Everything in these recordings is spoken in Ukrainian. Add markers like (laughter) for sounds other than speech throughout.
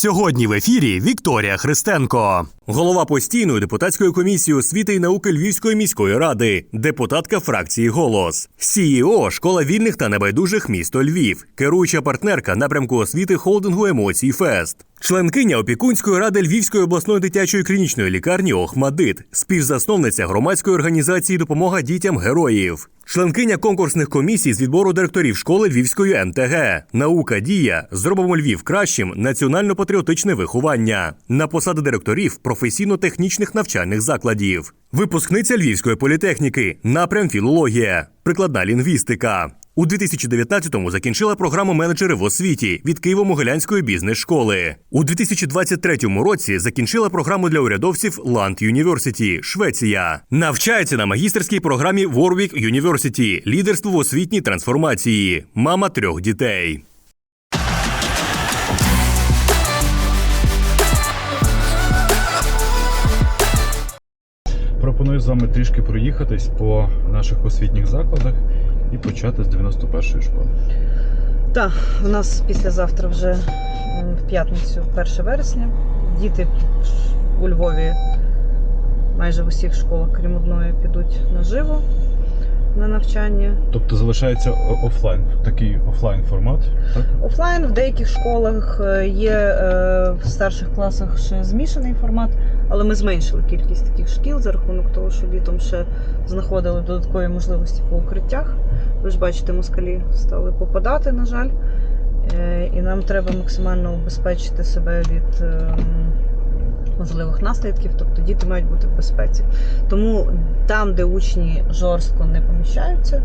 Сьогодні в ефірі Вікторія Христенко, голова постійної депутатської комісії освіти і науки Львівської міської ради, депутатка фракції Голос, СІО Школа вільних та небайдужих місто Львів, керуюча партнерка напрямку освіти холдингу Емоцій Фест. Членкиня опікунської ради Львівської обласної дитячої клінічної лікарні Охмадит, співзасновниця громадської організації Допомога дітям героїв, членкиня конкурсних комісій з відбору директорів школи Львівської МТГ, наука дія, зробимо Львів кращим, національно-патріотичне виховання. На посади директорів професійно-технічних навчальних закладів, випускниця Львівської політехніки, напрям філологія, прикладна лінгвістика. У 2019-му закінчила програму менеджери в освіті від Києво-Могилянської бізнес-школи. У 2023 році закінчила програму для урядовців Land University, Швеція. Навчається на магістерській програмі Warwick University, лідерство в освітній трансформації. Мама трьох дітей. Пропоную з вами трішки проїхатись по наших освітніх закладах і почати з 91-ї школи. Так, у нас післязавтра вже в п'ятницю, 1 вересня. Діти у Львові майже в усіх школах, крім одної, підуть наживо на навчання. Тобто залишається офлайн, такий офлайн формат, так? Офлайн в деяких школах е, є е, в старших класах ще змішаний формат, але ми зменшили кількість таких шкіл за рахунок того, що літом ще знаходили додаткові можливості по укриттях. Ви ж бачите, москалі стали попадати, на жаль. Е, І нам треба максимально убезпечити себе від е, можливих наслідків, тобто діти мають бути в безпеці. Тому там, де учні жорстко не поміщаються,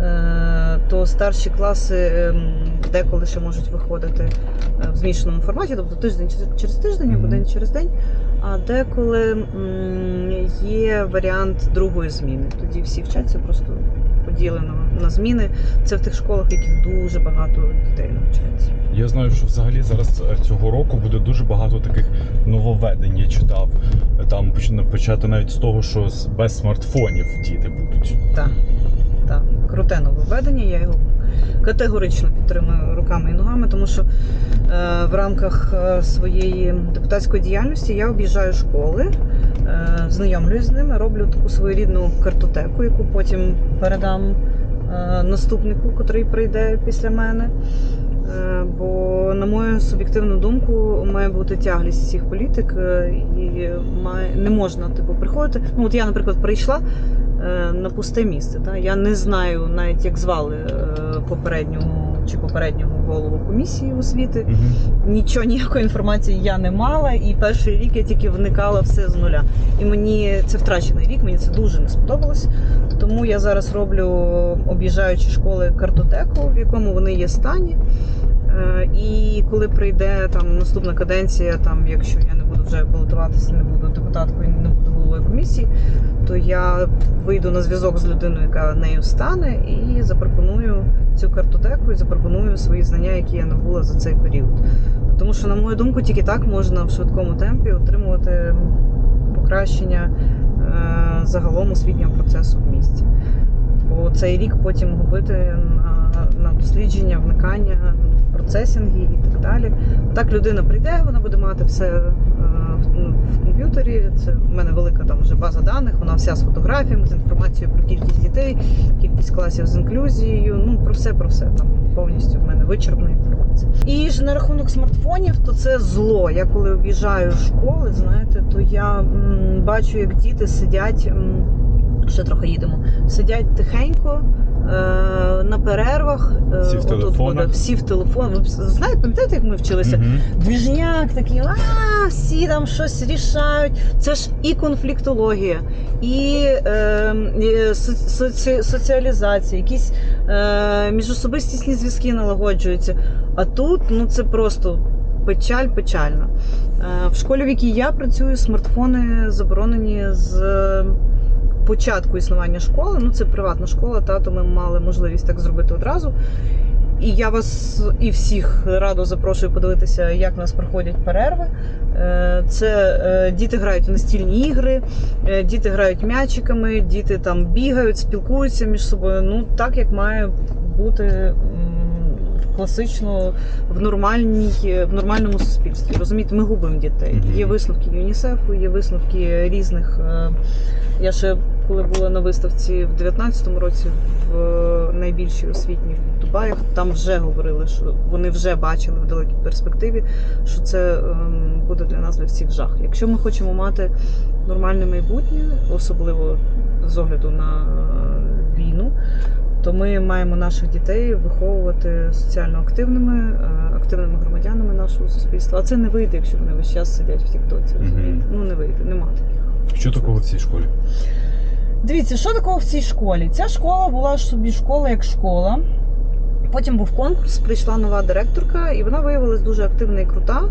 е, то старші класи ем, деколи ще можуть виходити е, в змішаному форматі, тобто тиждень через тиждень або день через день. А деколи є варіант другої зміни. Тоді всі вчаться просто поділено на зміни. Це в тих школах, в яких дуже багато дітей навчається. Я знаю, що взагалі зараз е, цього року буде дуже багато таких нововведень. Я читав. Там поч- почати навіть з того, що без смартфонів діти будуть. Так, так, круте нововведення. Я його категорично підтримую руками і ногами, тому що е, в рамках е, своєї депутатської діяльності я об'їжджаю школи, е, знайомлюсь з ними, роблю таку своєрідну картотеку, яку потім передам е, наступнику, котрий прийде після мене. Е, Бо, на мою суб'єктивну думку, має бути тяглість всіх політик, е, і має не можна типу приходити. Ну от я, наприклад, прийшла е, на пусте місце. Та я не знаю навіть як звали е, попереднього чи попереднього голову комісії освіти. Угу. Нічого ніякої інформації я не мала, і перший рік я тільки вникала все з нуля. І мені це втрачений рік, мені це дуже не сподобалось. Тому я зараз роблю, об'їжджаючи школи, картотеку, в якому вони є стані. Е, І коли прийде там наступна каденція, там якщо я не буду вже балотуватися, не буду депутаткою, не буду головою комісії, то я вийду на зв'язок з людиною, яка нею стане, і запропоную цю картотеку і запропоную свої знання, які я набула за цей період. Тому що, на мою думку, тільки так можна в швидкому темпі отримувати покращення е, загалом освітнього процесу в місті. Бо цей рік потім губити на, на дослідження, вникання процесінги і так далі. Так людина прийде, вона буде мати все е, в, комп'ютері. Це в мене велика там вже база даних, вона вся з фотографіями, з інформацією про кількість дітей, кількість класів з інклюзією. Ну про все, про все там повністю в мене вичерпна інформація. І ж на рахунок смартфонів, то це зло. Я коли об'їжджаю школи, знаєте, то я м, бачу, як діти сидять. м, ще трохи їдемо. Сидять тихенько на перервах. е, Всі в телефонах. всі в телефон. Ви знаєте, пам'ятаєте, як ми вчилися? Двіжняк такий, а всі там щось рішають. Це ж і конфліктологія, і, е, соці- соціалізація, якісь е, міжособистісні зв'язки налагоджуються. А тут ну це просто печаль печальна. Е, в школі, в якій я працюю, смартфони заборонені з початку існування школи. Ну, це приватна школа, та, то ми мали можливість так зробити одразу. І я вас і всіх радо запрошую подивитися, як у нас проходять перерви. Е, Це е, діти грають в настільні ігри, е, діти грають м'ячиками, діти там бігають, спілкуються між собою. Ну так як має бути м, класично в нормальній в нормальному суспільстві. Розумієте, ми губимо дітей. Є висновки ЮНІСЕФу, є висновки різних. Я ще коли була на виставці в 19-му році в е, найбільшій освітній в Дубаях, там вже говорили, що вони вже бачили в далекій перспективі, що це ем, буде для нас для всіх жах. Якщо ми хочемо мати нормальне майбутнє, особливо з огляду на е, війну, то ми маємо наших дітей виховувати соціально активними, е, активними громадянами нашого суспільства. А це не вийде, якщо вони весь час сидять в Тіктоці. Розумієте? Ну не вийде, нема таких. Що такого в цій школі? Дивіться, що такого в цій школі? Ця школа була собі школа як школа. Потім був конкурс, прийшла нова директорка, і вона виявилась дуже активна і крута.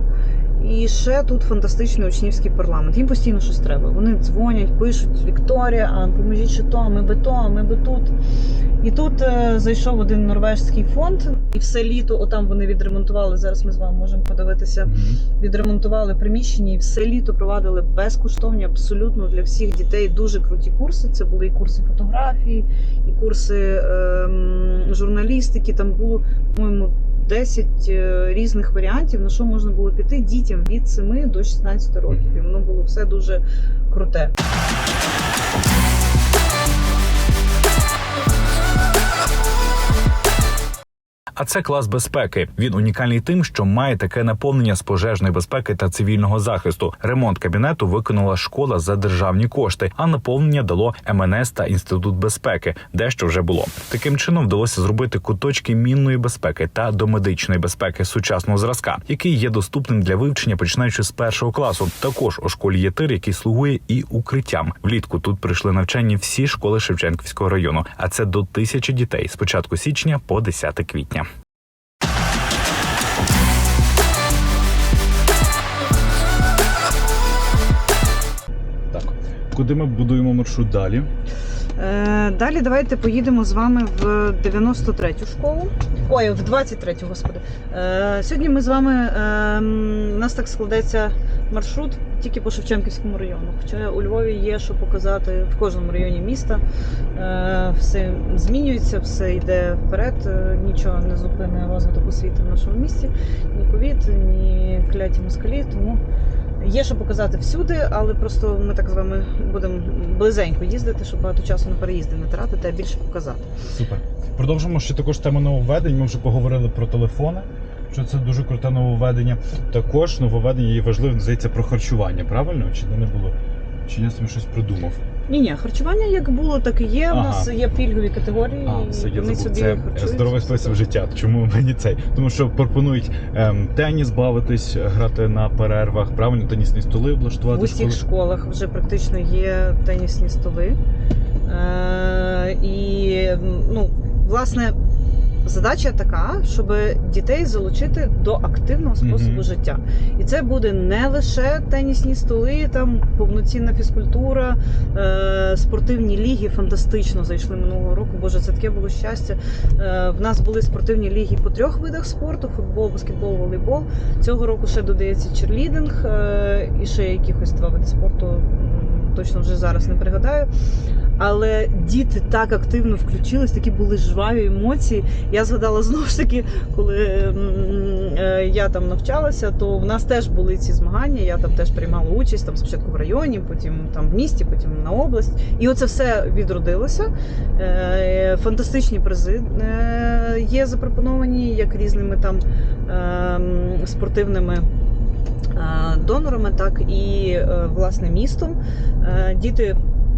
І ще тут фантастичний учнівський парламент. Їм постійно щось треба. Вони дзвонять, пишуть Вікторія, а поможіть ще то, а ми би то, а ми би тут. І тут е, зайшов один норвежський фонд, і все літо, отам вони відремонтували. Зараз ми з вами можемо подивитися відремонтували приміщення і все літо провадили безкоштовні абсолютно для всіх дітей дуже круті курси. Це були і курси фотографії, і курси ем, журналістики. Там було, по-моєму, 10 е, різних варіантів, на що можна було піти дітям від 7 до 16 років. І воно було все дуже круте. А це клас безпеки. Він унікальний тим, що має таке наповнення з пожежної безпеки та цивільного захисту. Ремонт кабінету виконала школа за державні кошти, а наповнення дало МНС та інститут безпеки, дещо вже було. Таким чином вдалося зробити куточки мінної безпеки та домедичної безпеки сучасного зразка, який є доступним для вивчення починаючи з першого класу. Також у школі є тир, який слугує і укриттям. Влітку тут прийшли навчання всі школи Шевченківського району, а це до тисячі дітей з початку січня по 10 квітня. Куди ми будуємо маршрут далі? Е, далі давайте поїдемо з вами в 93-ю школу. Ой, в 23-ю, господи. Е, сьогодні ми з вами. Е, у нас так складеться маршрут тільки по Шевченківському району. Хоча у Львові є що показати в кожному районі міста. Е, все змінюється, все йде вперед. Е, нічого не зупине розвиток освіти в нашому місті. Ні ковід, ні кляті москалі. Тому Є що показати всюди, але просто ми так з вами будемо близенько їздити, щоб багато часу на переїзди не тратити, а більше показати. Супер. Продовжимо ще також тему нововведень. Ми вже поговорили про телефони. Що це дуже круте нововведення. Також нововведення є важливим, здається, про харчування, правильно? Чи не було? Чи я собі щось придумав? Ні, ні, харчування як було, так і є. У Ага. нас є пільгові категорії. А, все, і я вони забув. собі Це харчуються. здоровий спосіб життя. Чому мені цей? Тому що пропонують ем, теніс бавитись, грати на перервах, правильно, тенісні столи В облаштувати. усіх школи. школах вже практично є тенісні столи. Е, і ну, власне, задача така, щоб дітей залучити до активного способу Мгм. життя. І це буде не лише тенісні столи, там повноцінна фізкультура, е, спортивні ліги фантастично зайшли минулого року. Боже, це таке було щастя. Е, в нас були спортивні ліги по трьох видах спорту: футбол, баскетбол, волейбол. Цього року ще додається черлідинг е, і ще якихось два види спорту. Точно вже зараз не пригадаю. Але діти так активно включились, такі були жваві емоції. Я згадала знову ж таки, коли е, я там навчалася, то в нас теж були ці змагання. Я там теж приймала участь там спочатку в районі, потім там в місті, потім на область. І оце все відродилося. Е, Фантастичні призи е, є запропоновані як різними там ем, спортивними. Донорами, так і е, власне містом. Е, Діти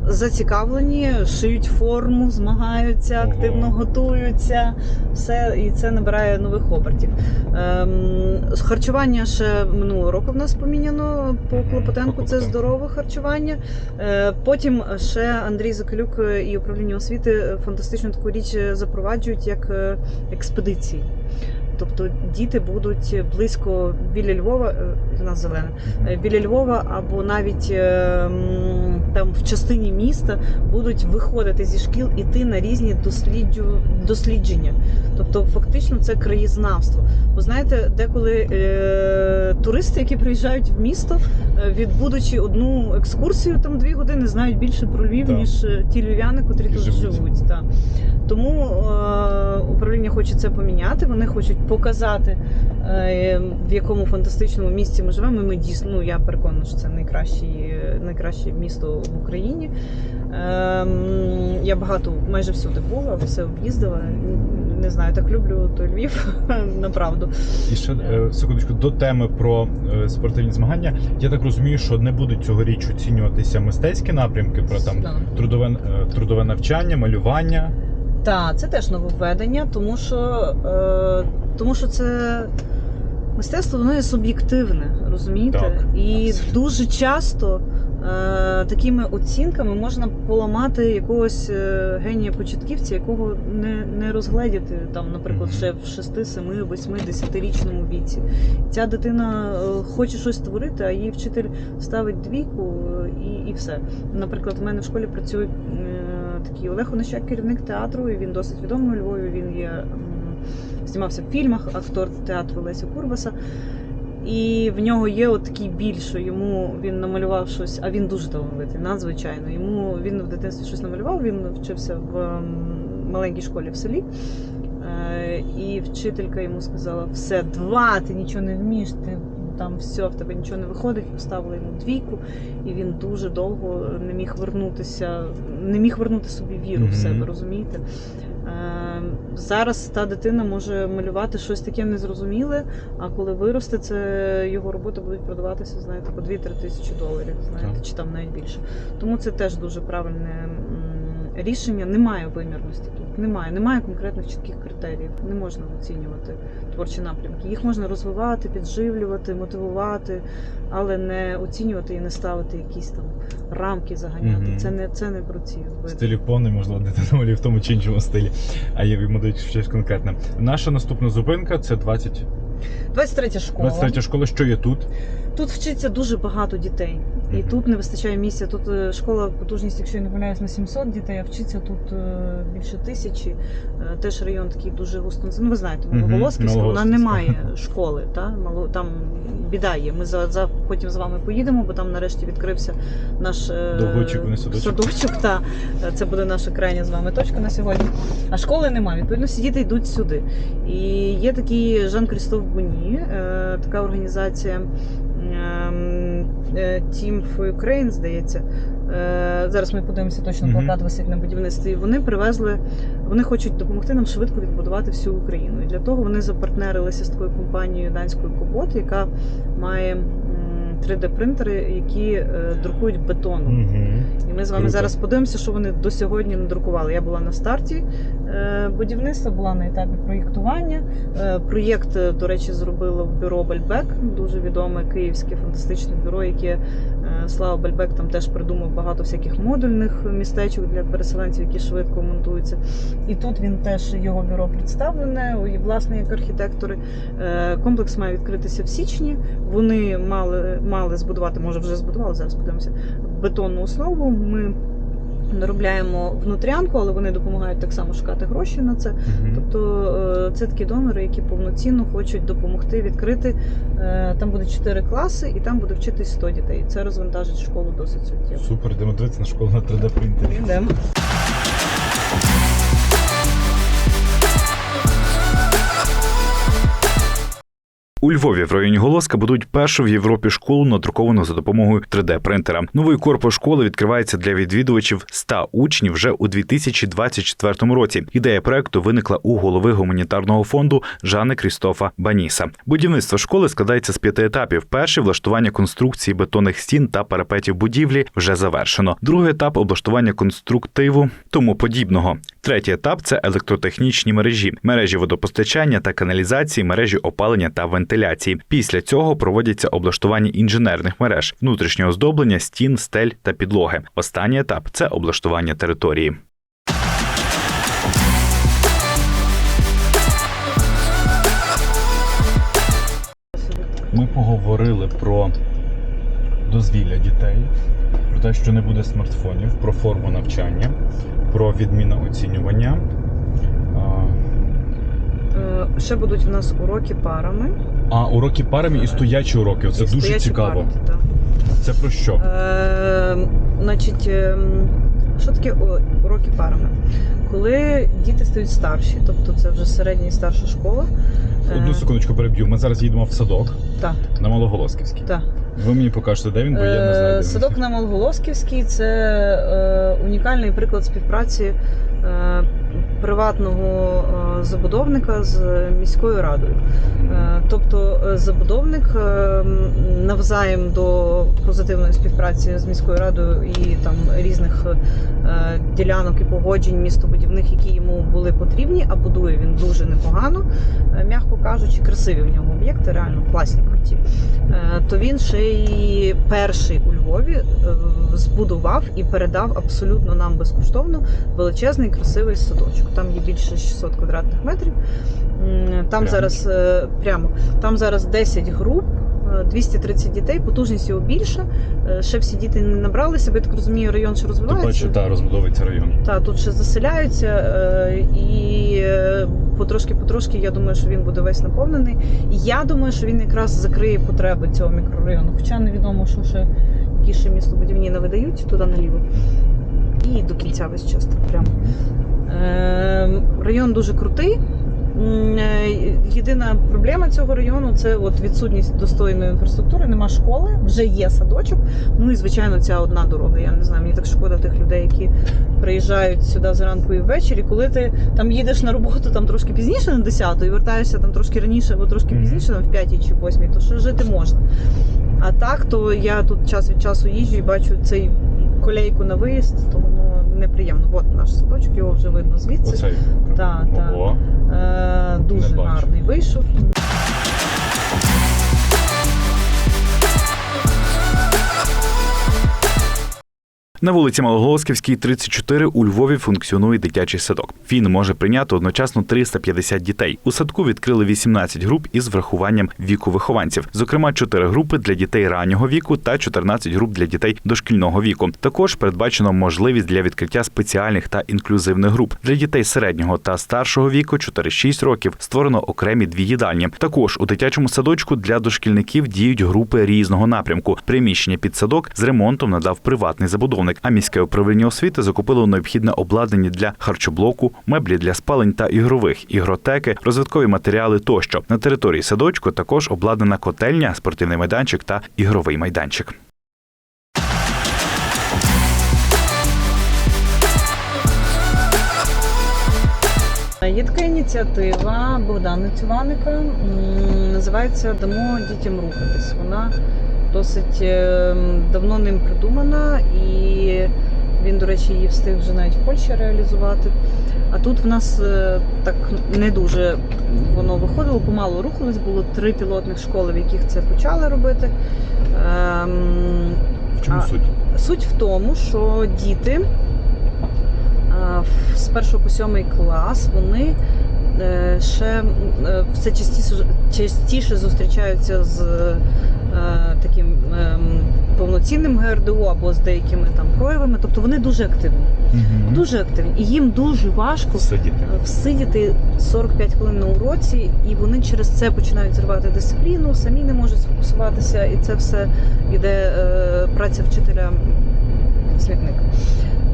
зацікавлені, шиють форму, змагаються, активно готуються. Все і це набирає нових обертів. Ем, харчування ще минулого року в нас поміняно по Клопотенку. Це здорове харчування. Е, потім ще Андрій Закалюк і управління освіти фантастичну таку річ запроваджують як експедиції. Тобто діти будуть близько біля Львова, на в нас зелене, е, біля Львова або навіть е, там в частині міста будуть виходити зі шкіл іти на різні досліджу, дослідження. Тобто, фактично, це краєзнавство. Бо знаєте, деколи е, туристи, які приїжджають в місто, е, відбудучи одну екскурсію, там дві години знають більше про Львів, Так. ніж е, ті львів'яни, котрі тут живуть. живуть. Так. Тому е, управління хоче це поміняти. Вони хочуть показати, е, в якому фантастичному місті ми живемо. Ми дійсно, ну я переконана, що це найкраще, найкраще місто в Україні. Ем, Я багато майже всюди була, все об'їздила. Не знаю, так люблю той Львів, (laughs) направду. І ще е, секундочку до теми про е, спортивні змагання. Я так розумію, що не будуть цьогоріч оцінюватися мистецькі напрямки про там Да. трудове е, трудове навчання, малювання. Так, це теж нововведення, тому що, е, тому що це мистецтво воно є суб'єктивне, розумієте? Так. І дуже часто такими оцінками можна поламати якогось е, генія початківця, якого не, не розгледіти там, наприклад, ще в 6, 7, 8, 10-річному віці. Ця дитина е, хоче щось створити, а їй вчитель ставить двійку е, і, і все. Наприклад, в мене в школі працює е, такий Олег Онищак, керівник театру, і він досить відомий у Львові. Він є знімався в фільмах, актор театру Леся Курбаса. І в нього є от такий біль, що йому він намалював щось, а він дуже талановитий, надзвичайно. Йому він в дитинстві щось намалював, він вчився в маленькій школі в селі. Е, І вчителька йому сказала: все, два, ти нічого не вмієш, ти там все, в тебе нічого не виходить. Поставила йому двійку, і він дуже довго не міг вернутися, не міг вернути собі віру в себе, розумієте? Зараз та дитина може малювати щось таке незрозуміле, а коли виросте, це його роботи будуть продаватися, знаєте, по 2-3 тисячі доларів, знаєте, Так. чи там навіть більше. Тому це теж дуже правильне рішення. Немає вимірності тут. Немає, немає конкретних чітких критеріїв. Не можна оцінювати творчі напрямки. Їх можна розвивати, підживлювати, мотивувати, але не оцінювати і не ставити якісь там рамки заганяти. Мгм. Це не це не про ці види. Стилів повний, можливо, малює в тому чи іншому стилі. А є йому дають щось конкретне. Наша наступна зупинка це 20, 23 школа. 23 школа. Що є тут? Тут вчиться дуже багато дітей, і тут не вистачає місця. Тут е, школа потужність, якщо я не помиляюсь, на 700 дітей, а вчиться тут е, більше тисячі. Е, Теж район такий дуже густо. Ну ви знаєте, Мгм, Маловолосківська, вона не має школи. Та? Мало, там біда є. Ми за, за потім з вами поїдемо, бо там нарешті відкрився наш садочок. садочок. Та. Це буде наша крайня з вами точка на сьогодні. А школи немає. Відповідно, всі діти йдуть сюди. І є такий Жан Крістоф Буні, така організація Team for Ukraine, здається. Е, Зараз ми подивимося точно плакат висить на будівництві. Вони привезли, вони хочуть допомогти нам швидко відбудувати всю Україну. І для того вони запартнерилися з такою компанією данською Кобот, яка має м, 3D-принтери, які е, друкують бетоном. Угу. І ми з вами Круто. зараз подивимося, що вони до сьогодні надрукували. Я була на старті е, будівництва, була на етапі проєктування. Е, проєкт, е, до речі, зробило бюро Бальбек, дуже відоме київське фантастичне бюро, яке е, Слава Бальбек там теж придумав багато всяких модульних містечок для переселенців, які швидко монтуються. І тут він теж його бюро представлене, і власне як архітектори. Е, Комплекс має відкритися в січні. Вони мали, мали збудувати, може вже збудували, зараз подивимося, бетонну основу. Ми наробляємо внутрянку, але вони допомагають так само шукати гроші на це. Тобто е, це такі донори, які повноцінно хочуть допомогти відкрити. Е, Там буде 4 класи, і там буде вчитись 100 дітей. Це розвантажить школу досить суттєво. Супер, йдемо дивитися на школу на 3D принтері. Йдемо. У Львові в районі Голоска будуть першу в Європі школу, надруковану за допомогою 3D-принтера. Новий корпус школи відкривається для відвідувачів 100 учнів вже у 2024 році. Ідея проекту виникла у голови гуманітарного фонду Жани Крістофа Баніса. Будівництво школи складається з п'яти етапів. Перший влаштування конструкції бетонних стін та парапетів будівлі вже завершено. Другий етап облаштування конструктиву тому подібного. Третій етап це електротехнічні мережі, мережі водопостачання та каналізації, мережі опалення та вентиляції. Після цього проводяться облаштування інженерних мереж, внутрішнє оздоблення стін, стель та підлоги. Останній етап це облаштування території. Ми поговорили про дозвілля дітей, про те, що не буде смартфонів, про форму навчання, про відміну оцінювання. Е, Ще будуть в нас уроки парами. А уроки парами і стоячі уроки. Це І дуже стоячі цікаво. пари, так. Це про що? Е, значить, ем, Що таке уроки парами? Коли діти стають старші, тобто це вже середня і старша школа. Одну секундочку переб'ю. Ми зараз їдемо в садок Так, на Малоголосківський. так. Ви мені покажете, де він, бо я не знаю. де Е, він. Садок на Малголосківській це е, унікальний приклад співпраці е, приватного е, забудовника з міською радою. Е, Тобто е, забудовник е, навзаєм до позитивної співпраці з міською радою і там різних ділянок і погоджень містобудівних, які йому були потрібні, а будує він дуже непогано, м'яко кажучи, красиві в нього об'єкти, реально класні, круті. То він ще й перший у Львові збудував і передав абсолютно нам безкоштовно величезний красивий садочок. Там є більше 600 квадратних метрів. Там Прямо? зараз е, прямо там зараз 10 груп. е, 230 дітей, потужність його більша. Е, Ще всі діти не набралися, бо я так розумію, район ще розвивається. бачу, та розбудовується район. Та тут ще заселяються, е, і е, потрошки-потрошки я думаю, що він буде весь наповнений. І я думаю, що він якраз закриє потреби цього мікрорайону. Хоча невідомо, що ще які ще містобудівні не видають туди наліво. І до кінця весь час так прямо. Е, Район дуже крутий. Е, Єдина проблема цього району це от відсутність достойної інфраструктури. Нема школи, вже є садочок. Ну і звичайно, ця одна дорога. Я не знаю, мені так шкода тих людей, які приїжджають сюди зранку і ввечері. Коли ти там їдеш на роботу там трошки пізніше на 10 і вертаєшся там трошки раніше або трошки пізніше, там в 5 чи 8, то ще жити можна. А так, то я тут час від часу їжджу і бачу цей колейку на виїзд, то воно неприємно. От наш садочок, його вже видно звідси. Оцей. Та, та. Ого. Е, дуже Не бачу. гарний вийшов. На вулиці Малоголосківській, 34 у Львові функціонує дитячий садок. Він може прийняти одночасно 350 дітей. У садку відкрили 18 груп із врахуванням віку вихованців, зокрема 4 групи для дітей раннього віку та 14 груп для дітей дошкільного віку. Також передбачено можливість для відкриття спеціальних та інклюзивних груп для дітей середнього та старшого віку 4-6 років. Створено окремі дві їдальні. Також у дитячому садочку для дошкільників діють групи різного напрямку. Приміщення під садок з ремонтом надав приватний забудовник. А міське управління освіти закупило необхідне обладнання для харчоблоку, меблі для спалень та ігрових, ігротеки, розвиткові матеріали тощо. На території садочку також обладнана котельня, спортивний майданчик та ігровий майданчик. Є така ініціатива Богдана Цюваника. Називається Дамо дітям рухатись. Вона досить е, давно ним придумана, і він, до речі, її встиг вже навіть в Польщі реалізувати. А тут в нас е, так не дуже воно виходило, помалу рухалось. Було три пілотних школи, в яких це почали робити. Ем, В чому А, суть? Суть в тому, що діти з 1 по 7 клас вони е, ще е, все частіше, частіше зустрічаються з е, таким ем, повноцінним ГРДО або з деякими там проявами. Тобто вони дуже активні. Мгм. Дуже активні. І їм дуже важко Сидіти. всидіти 45 хвилин на уроці, і вони через це починають зривати дисципліну, самі не можуть сфокусуватися, і це все йде е, праця вчителя в смітник.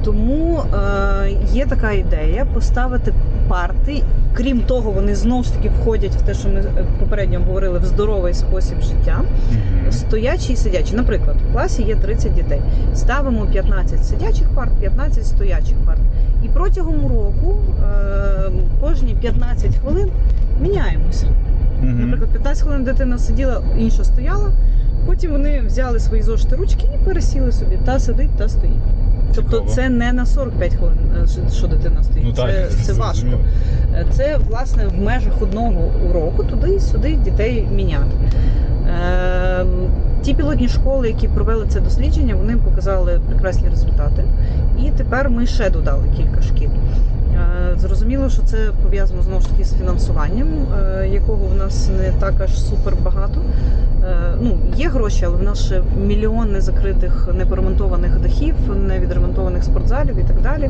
Тому е, є така ідея поставити парти. Крім того, вони знову ж таки входять в те, що ми е, попередньо говорили, в здоровий спосіб життя. Стоячі і сидячі. Наприклад, в класі є 30 дітей. Ставимо 15 сидячих парт, 15 стоячих парт. І протягом року е, кожні 15 хвилин міняємося. Наприклад, 15 хвилин дитина сиділа, інша стояла. Потім вони взяли свої зошити ручки і пересіли собі. Та сидить, та стоїть. Тобто Цікаво. це не на 45 хвилин, е, що- дитина стоїть. Ну, так, це, це важко. Е, Це власне в межах одного уроку туди і сюди дітей міняти. Е, Ті пілотні школи, які провели це дослідження, вони показали прекрасні результати. І тепер ми ще додали кілька шкіл. Е, Зрозуміло, що це пов'язано знову ж таки з фінансуванням, якого в нас не так аж супер багато. Е, Ну, є гроші, але в нас ще мільйон незакритих, неперемонтованих дахів, невідремонтованих спортзалів і так далі.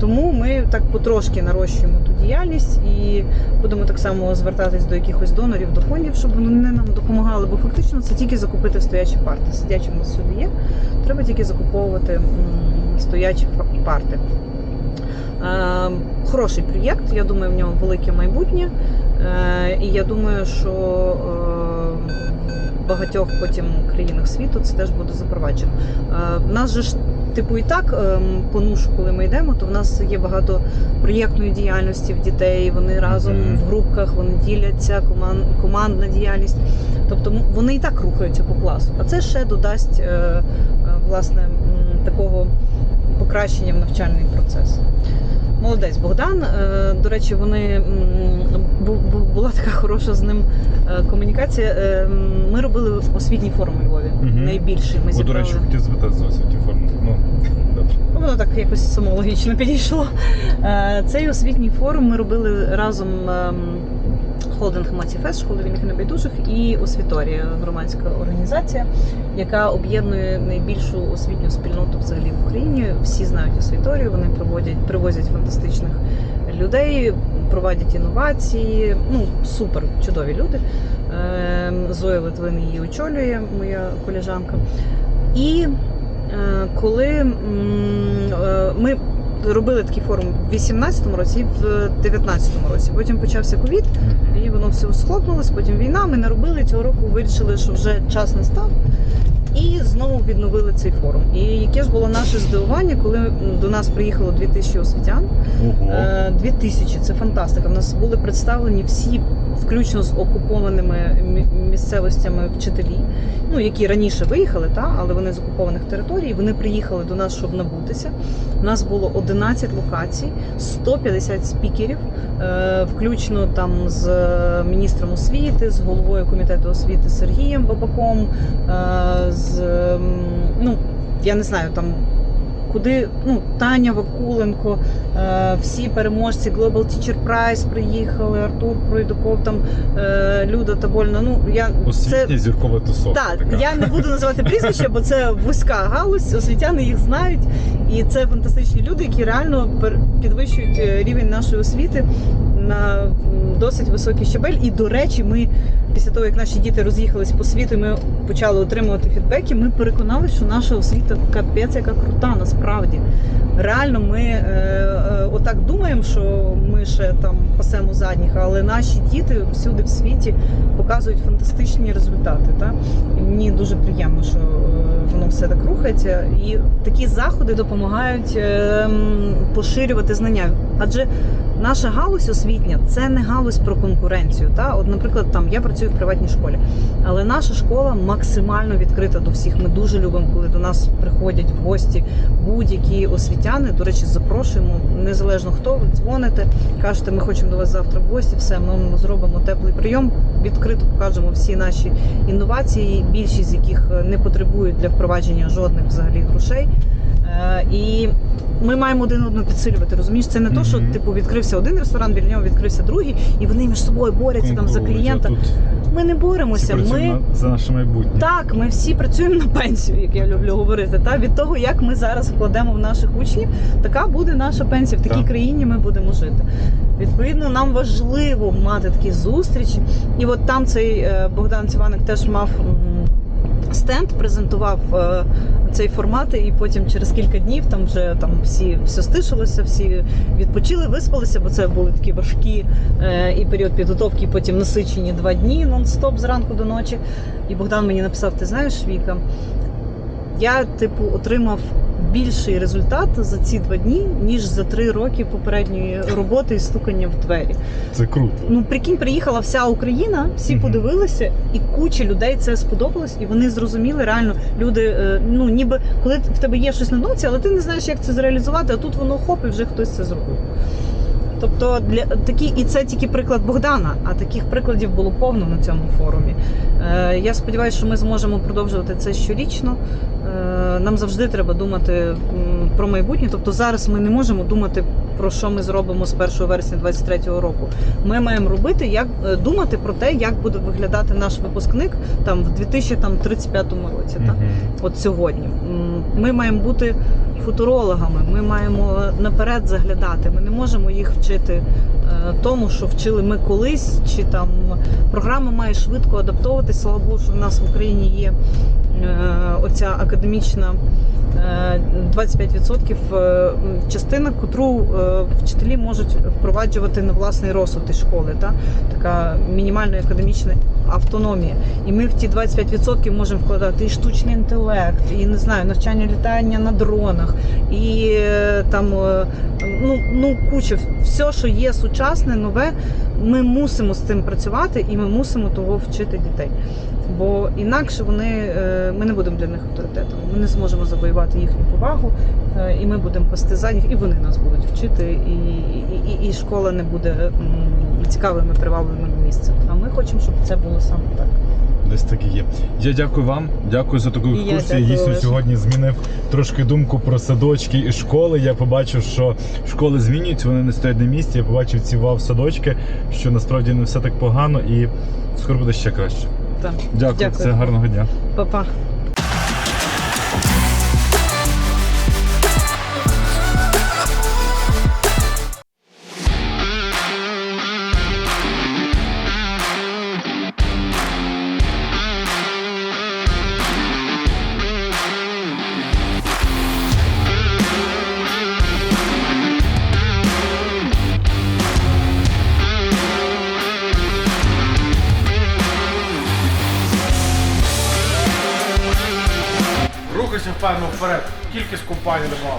Тому ми так потрошки нарощуємо ту діяльність і будемо так само звертатись до якихось донорів, до фондів, щоб вони нам допомагали. Бо фактично це тільки закупити стоячі парти. Сидячі в нас сюди є. Треба тільки закуповувати стоячі парти. Е, Хороший проєкт, я думаю, в ньому велике майбутнє. Е, І я думаю, що багатьох потім країнах світу це теж буде запроваджено. Е, В нас же ж, типу, і так ем, по нушу, коли ми йдемо, то в нас є багато проєктної діяльності в дітей. Вони разом в групках, вони діляться, коман- командна діяльність. Тобто вони і так рухаються по класу. А це ще додасть е, е, власне такого покращення в навчальний процес. Молодець Богдан. Е, До речі, вони була така хороша з ним е, комунікація. Е, Ми робили освітній форум у Львові. Угу. Найбільший. Ми О, до речі, хотів запитати за освітній форум. Ну, добре. Ну, Воно так якось самологічно підійшло. Цей освітній форум ми робили разом ем, холдинг Маціфест, школи вільних небайдужих, і освіторія, громадська організація, яка об'єднує найбільшу освітню спільноту взагалі в Україні. Всі знають освіторію, вони проводять привозять фантастичних людей, проводять інновації. Ну супер чудові люди. Ем, Зоя Литвин її очолює, моя коліжанка. І Е, коли е, ми робили такий форум в 18-му році і в 19-му році. Потім почався ковід, і воно все схлопнулось. Потім війна. Ми не робили цього року. Вирішили, що вже час настав. І знову відновили цей форум. І яке ж було наше здивування, коли до нас приїхало 2000 освітян. Ого. Е, 2000 це фантастика. У нас були представлені всі, включно з окупованими місцевостями вчителі, ну які раніше виїхали, та але вони з окупованих територій. Вони приїхали до нас, щоб набутися. У нас було 11 локацій, 150 спікерів, е, включно там з міністром освіти, з головою комітету освіти Сергієм Бабаком, е, з ну я не знаю там. Куди ну Таня Вакуленко, е, всі переможці Global Teacher Prize приїхали, Артур Пройдуков, там е, Люда Табольна. Ну я Освітня зіркова тусовка. так, така. я не буду називати прізвища, бо це вузька галузь, освітяни їх знають, і це фантастичні люди, які реально підвищують е, рівень нашої освіти на досить високий щабель. І до речі, ми після того, як наші діти роз'їхались по світу, ми почали отримувати фідбеки. Ми переконалися, що наша освіта капець, яка крута, насправді. Реально, ми е, е, отак думаємо, що ми ще там пасемо задніх, але наші діти всюди в світі показують фантастичні результати. Та? І мені дуже приємно, що е, воно все так рухається. І такі заходи допомагають е, поширювати знання. Адже наша галузь освітня це не галузь про конкуренцію. Та? От, наприклад, там я працюю в приватній школі, але наша школа максимально відкрита до всіх. Ми дуже любимо, коли до нас приходять в гості будь-які освітяни. До речі, запрошуємо незалежно хто ви дзвоните, кажете, ми хочемо до вас завтра в гості. Все, ми зробимо теплий прийом. Відкрито покажемо всі наші інновації, більшість з яких е, не потребують для впровадження жодних взагалі грошей. Е, І ми маємо один одного підсилювати. Розумієш, це не то, що типу відкрився один ресторан, біля нього відкрився другий, і вони між собою борються там за клієнта. тут Ми не всі боремося. Ми на- за наше майбутнє. так, ми всі працюємо на пенсію, як я люблю говорити. Та від того, як ми зараз вкладемо в наших учнів, така буде наша пенсія. В такій Так. країні ми будемо жити. Відповідно, нам важливо мати такі зустрічі. І от там цей е, Богдан Ціваник теж мав стенд, презентував е, цей формат, і потім через кілька днів там вже там всі все стишилося, всі відпочили, виспалися, бо це були такі важкі е, і період підготовки, і потім насичені два дні нон-стоп зранку до ночі. І Богдан мені написав: ти знаєш, Віка, я типу отримав більший результат за ці два дні, ніж за три роки попередньої роботи і стукання в двері. Це круто. Ну прикинь, приїхала вся Україна, всі Мгм. подивилися, і куча людей це сподобалось, і вони зрозуміли реально. Люди, е, ну ніби коли в тебе є щось на думці, але ти не знаєш, як це зреалізувати, а тут воно хоп, і вже хтось це зробив. Тобто для такі, і це тільки приклад Богдана, а таких прикладів було повно на цьому форумі. Е, я сподіваюся, що ми зможемо продовжувати це щорічно. Е, нам завжди треба думати про майбутнє. Тобто зараз ми не можемо думати про що ми зробимо з 1 вересня 2023 року. Ми маємо робити, як е, думати про те, як буде виглядати наш випускник там в 2035 році. Та? От сьогодні. Ми маємо бути футурологами, ми маємо наперед заглядати. Ми не можемо їх вчити е, тому, що вчили ми колись, чи там програма має швидко адаптовуватися. Слава Богу, що в нас в Україні є е, оця академічна 25% е, частина, котру е, вчителі можуть впроваджувати на власний розсуд із школи. Та? Така мінімальна академічна автономія. І ми в ті 25% можемо вкладати і штучний інтелект, і не знаю, навчання літання на дронах, і е, там е, ну, ну куча все, що є сучасне, нове. Ми мусимо з цим працювати, і ми мусимо того вчити дітей. Бо інакше вони е, ми не будемо для них авторитетом. Ми не зможемо завоювати їхню повагу, е, і ми будемо пасти за них, і вони нас будуть вчити, і, і, і, і школа не буде цікавим і привабливим місцем. А ми хочемо, щоб це було саме так. Десь так і є. Я дякую вам, дякую за таку я екскурсію. Дійсно, сьогодні змінив трошки думку про садочки і школи. Я побачив, що школи змінюються, вони не стоять на місці. Я побачив ці вау-садочки, що насправді не все так погано і скоро буде ще краще. Так. Дякую, Дякую. все гарного дня. Па-па. Впевнено вперед. Кількість компаній нема.